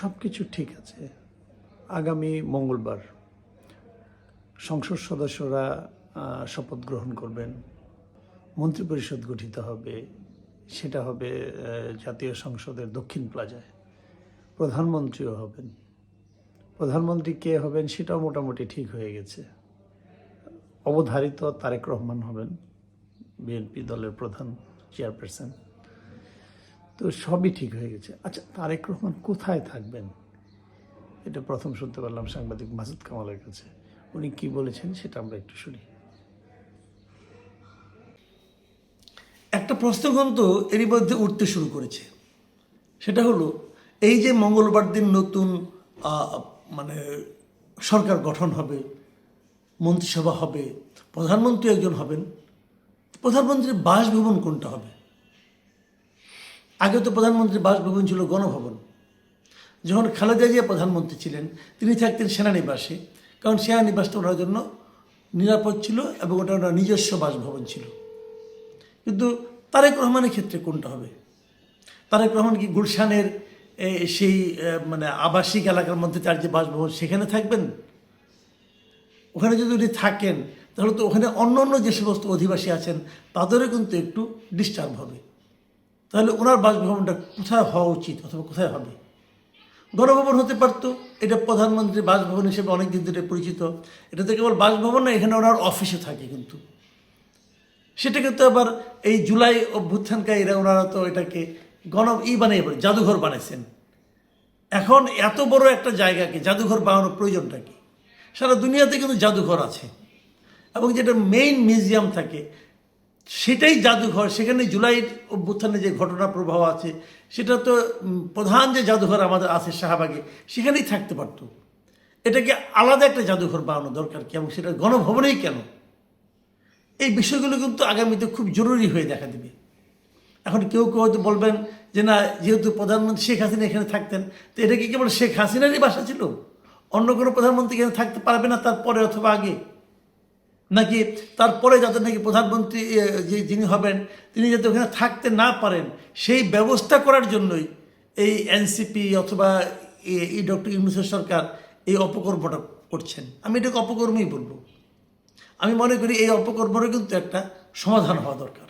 সব কিছু ঠিক আছে। আগামী মঙ্গলবার সংসদ সদস্যরা শপথ গ্রহণ করবেন। মন্ত্রিপরিষদ গঠিত হবে। সেটা হবে জাতীয় সংসদের দক্ষিণ প্লাজায়। প্রধানমন্ত্রীও হবেন। প্রধানমন্ত্রী কে হবেন সেটাও মোটামুটি ঠিক হয়ে গেছে। অবধারিত তারেক রহমান হবেন, বিএনপি দলের প্রধান চেয়ারপারসন। তো সবই ঠিক হয়ে গেছে। আচ্ছা তারেক রহমান কোথায় থাকবেন? এটা প্রথম শুনতে পারলাম সাংবাদিক মাসুদ কামালের কাছে। উনি কি বলেছেন সেটা আমরা একটু শুনি। একটা প্রশ্ন কিন্তু এরই মধ্যে উঠতে শুরু করেছে। সেটা হলো, এই যে মঙ্গলবার দিন নতুন মানে সরকার গঠন হবে, মন্ত্রিসভা হবে, প্রধানমন্ত্রী একজন হবেন, প্রধানমন্ত্রীর বাসভবন কোনটা হবে? আগে তো প্রধানমন্ত্রীর বাসভবন ছিল গণভবন। যখন খালেদা জিয়া প্রধানমন্ত্রী ছিলেন, তিনি থাকতেন সেনানিবাসে, কারণ সেনানিবাসটা ওনার জন্য নিরাপদ ছিল এবং ওটা ওনার নিজস্ব বাসভবন ছিল। কিন্তু তারেক রহমানের ক্ষেত্রে কোনটা হবে? তারেক রহমান কি গুলশানের সেই মানে আবাসিক এলাকার মধ্যে তার যে বাসভবন, সেখানে থাকবেন? ওখানে যদি উনি থাকেন, তাহলে তো ওখানে অন্য অন্য যে সমস্ত অধিবাসী আছেন, তাদেরও কিন্তু একটু ডিস্টার্ব হবে। তাহলে ওনার বাসভবনটা কোথায় হওয়া উচিত অথবা কোথায় হবে? গণভবন হতে পারতো, এটা প্রধানমন্ত্রীর বাসভবন হিসেবে অনেক দিন ধরে পরিচিত। এটা তো কেবল বাসভবন না, এখানে ওনার অফিসে থাকে কিন্তু। সেটা কিন্তু আবার এই জুলাই অভ্যুত্থানকারীরা ওনারা তো এটাকে গণ, ই বানিয়ে জাদুঘর বানাইছেন। এখন এত বড় একটা জায়গাকে, জাদুঘর বানানোর প্রয়োজনটা কি? সারা দুনিয়াতে কিন্তু জাদুঘর আছে। এবং যেটা মেইন মিউজিয়াম থাকে সেটাই জাদুঘর। সেখানে জুলাই অভ্যুত্থানে যে ঘটনা প্রবাহ আছে, সেটা তো প্রধান যে জাদুঘর আমাদের আছে শাহবাগে, সেখানেই থাকতে পারতো। এটাকে আলাদা একটা জাদুঘর বানানো দরকার কি, এবং সেটা গণভবনেই কেন? এই বিষয়গুলো কিন্তু আগামীতে খুব জরুরি হয়ে দেখা দেবে। এখন কেউ কেউ হয়তো বলবেন যে, না, যেহেতু প্রধানমন্ত্রী শেখ হাসিনা এখানে থাকতেন, তো এটা কি কেবল শেখ হাসিনারই বাসা ছিল? অন্য কোনো প্রধানমন্ত্রী এখানে থাকতে পারবে না তারপরে অথবা আগে? নাকি তারপরে যাতে নাকি প্রধানমন্ত্রী যে যিনি হবেন, তিনি যাতে ওখানে থাকতে না পারেন, সেই ব্যবস্থা করার জন্যই এই এনসিপি অথবা এই ডক্টর ইউনুসের সরকার এই অপকর্মটা করছেন। আমি এটাকে অপকর্মই বলব। আমি মনে করি এই অপকর্মরও কিন্তু একটা সমাধান হওয়া দরকার।